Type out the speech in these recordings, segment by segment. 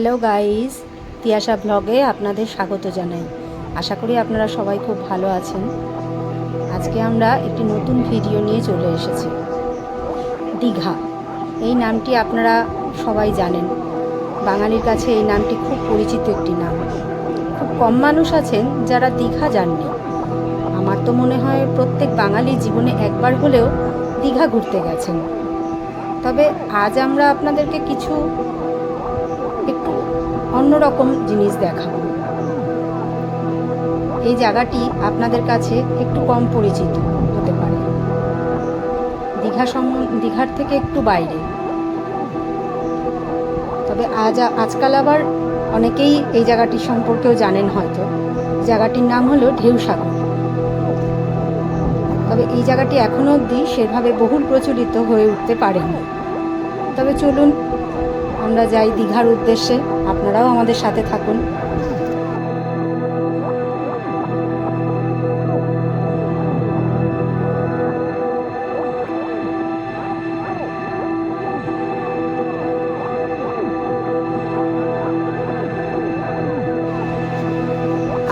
Hello guys Tiyasha ব্লগে আপনাদের স্বাগত জানাই। আশা করি আপনারা সবাই খুব ভালো আছেন। আজকে আমরা একটি নতুন ভিডিও নিয়ে চলে এসেছি। দীঘা। এই নামটি আপনারা সবাই জানেন। বাঙালির কাছে এই নামটি খুব পরিচিত একটি নাম। খুব কম মানুষ আছেন যারা দীঘা যাননি। আমার তো মনে হয় প্রত্যেক বাঙালি জীবনে একবার হলেও দীঘা ঘুরতে গেছেন। তবে আজ আমরা আপনাদেরকে কিছু অন্যরকম জিনিস দেখাবো। এই জায়গাটি আপনাদের কাছে একটু কম পরিচিত হতে পারে। দীঘা দীঘার থেকে একটু বাইরে। তবে আজ, আজকাল আবার অনেকেই এই জায়গাটি সম্পর্কেও জানেন হয়তো। জায়গাটির নাম হলো ঢেউসাগর তবে এই জায়গাটি এখনও অবধি সেভাবে বহুল প্রচলিত হয়ে উঠতে পারেনি। তবে চলুন আমরা যাই দীঘার উদ্দেশ্যে, আপনারাও আমাদের সাথে থাকুন।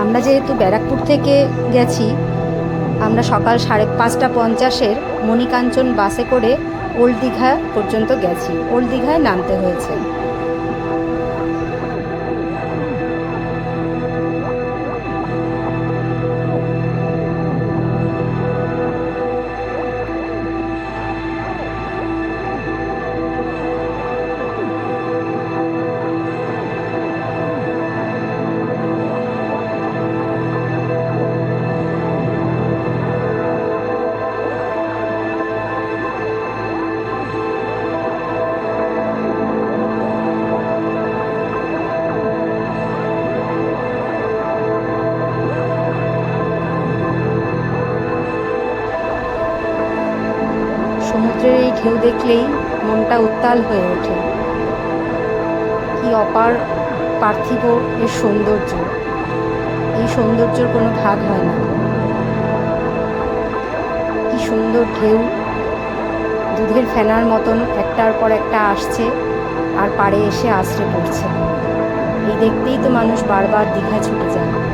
আমরা যেহেতু ব্যারাকপুর থেকে গেছি, আমরা সকাল সাড়ে পাঁচটা পঞ্চাশের মণিকাঞ্চন বাসে করে ওল্ড দীঘা পর্যন্ত গেছি। ওল্ড দীঘায় নামতে হয়েছে। ঢেউ দেখলেই মনটা উত্তাল হয়ে ওঠে। কি অপার পার্থিব এর সৌন্দর্য। এই সৌন্দর্যর কোনো ভাগ হয় না। কি সুন্দর ঢেউ। দুধের ফেনার মতন একটার পর একটা আসছে আর পাড়ে এসে আশ্রে পড়ছে। এই দেখতেই তো মানুষ বারবার দীঘা ছুটে যায়।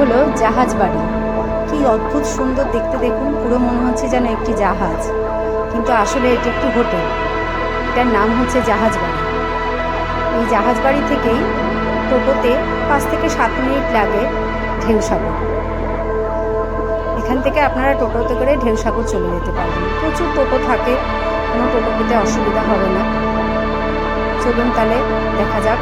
হলো জাহাজ বাড়ি। কি অদ্ভুত সুন্দর দেখতে দেখুন, পুরো মনে হচ্ছে যেন একটি জাহাজ। কিন্তু আসলে এটি একটি হোটেল। এটার নাম হচ্ছে জাহাজ বাড়ি। এই জাহাজ বাড়ি থেকেই টোটোতে পাঁচ থেকে সাত মিনিট লাগে ঢেউসাগর। এখান থেকে আপনারা টোটোতে করে ঢেউসাগর চলে যেতে পারবেন প্রচুর টোটো থাকে, কোনো টোটো পেতে অসুবিধা হবে না। চলুন তাহলে দেখা যাক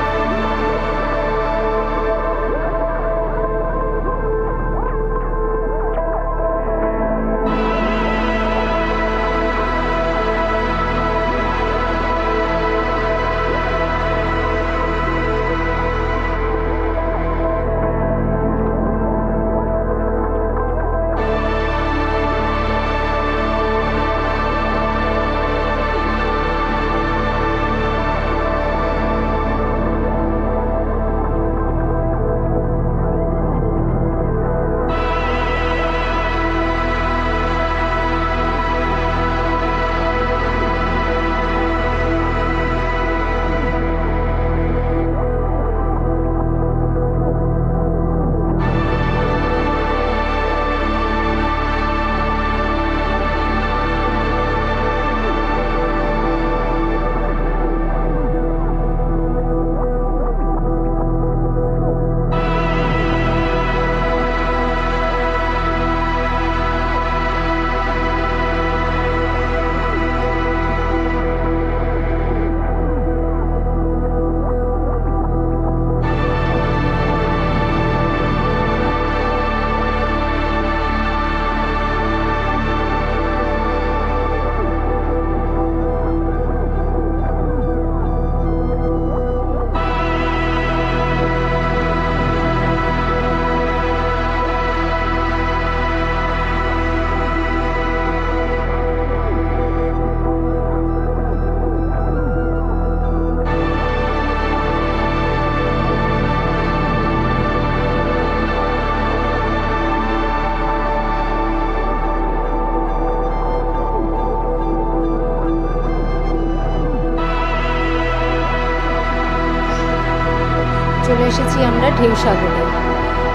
এসেছি আমরা ঢেউসাগরে।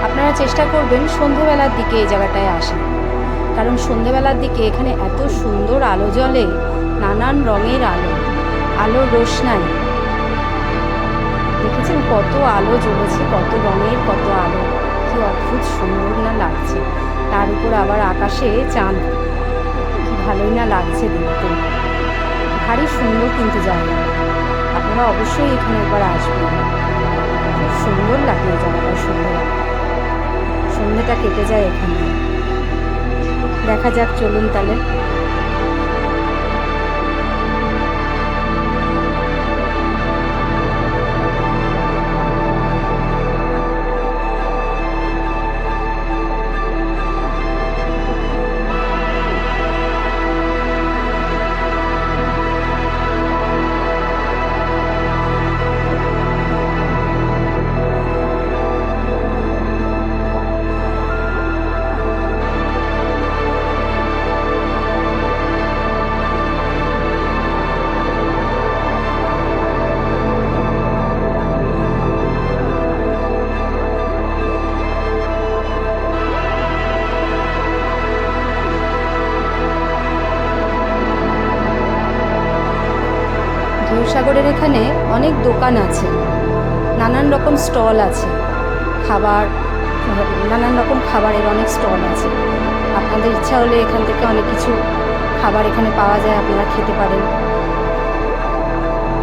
আপনারা চেষ্টা করবেন সন্ধেবেলার দিকে এই জায়গাটায় আসেন কারণ সন্ধেবেলার দিকে এখানে এত সুন্দর আলো জ্বলে, নানান রঙের আলো আলোর রোশনাই। দেখেছেন কত আলো জ্বলেছে, কত রঙের, কত আলো। কি অদ্ভুত সুন্দর না লাগছে। তার উপর আবার আকাশে চাঁদ। কি ভালোই না লাগছে দেখতে। ভারী সুন্দর কিন্তু জায়গা। আপনারা অবশ্যই এখানে একবার আসবেন। সুন্দর লাগে এই জায়গাটা সুন্দর। সন্ধ্যেটা কেটে যায় এখানে। দেখা যাক চলুন তাহলে। এখানে অনেক দোকান আছে। নানান রকম স্টল আছে। খাবার, নানান রকম খাবারের অনেক স্টল আছে। আপনাদের ইচ্ছা হলে এখান থেকে অনেক কিছু খাবার এখানে পাওয়া যায়, আপনারা খেতে পারেন।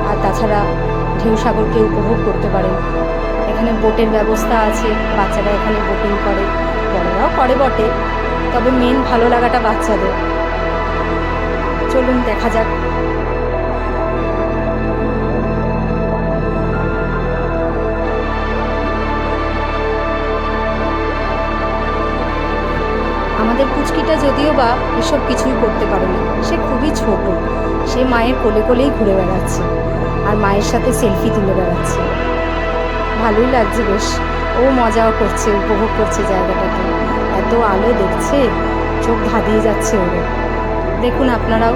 আর তাছাড়া ঢেউ সাগরকে উপভোগ করতে পারেন। এখানে বোটের ব্যবস্থা আছে, বাচ্চারা এখানে বোটিং করে, বড়রাও করে বটে। তবে মেন ভালো লাগাটা বাচ্চাদের। চলুন, দেখা যাক আমাদের পুচকিটা যদিও বা এসব কিছুই করতে পারে না, সে খুবই ছোট। সে মায়ের কোলে কোলেই ঘুরে বেড়াচ্ছে আর মায়ের সাথে সেলফি তুলে বেড়াচ্ছে। ভালোই লাগছে বেশ। ও মজাও করছে, উপভোগ করছে জায়গাটাকে। এত আলো দেখছে, চোখ ধাঁধিয়ে যাচ্ছে ওর দেখুন আপনারাও।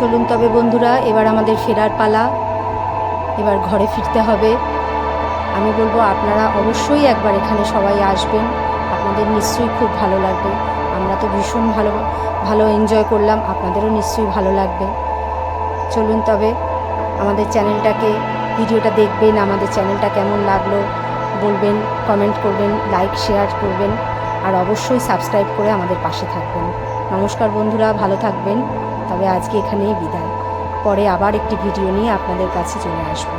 চলুন তবে বন্ধুরা, এবার আমাদের ফেরার পালা। এবার ঘরে ফিরতে হবে। আমি বলব, আপনারা অবশ্যই একবার এখানে সবাই আসবেন। আপনাদের নিশ্চয়ই খুব ভালো লাগবে। আমরা তো ভীষণ ভালো ভালো এনজয় করলাম। আপনাদেরও নিশ্চয়ই ভালো লাগবে। চলুন তবে আমাদের চ্যানেলটাকে ভিডিওটা দেখবেন, আমাদের চ্যানেলটা কেমন লাগল বলবেন কমেন্ট করবেন লাইক শেয়ার করবেন, আর অবশ্যই সাবস্ক্রাইব করে আমাদের পাশে থাকবেন। নমস্কার বন্ধুরা, ভালো থাকবেন। তবে আজকে এখানেই বিদায়। পরে আবার একটি ভিডিও নিয়ে আপনাদের কাছে চলে আসব।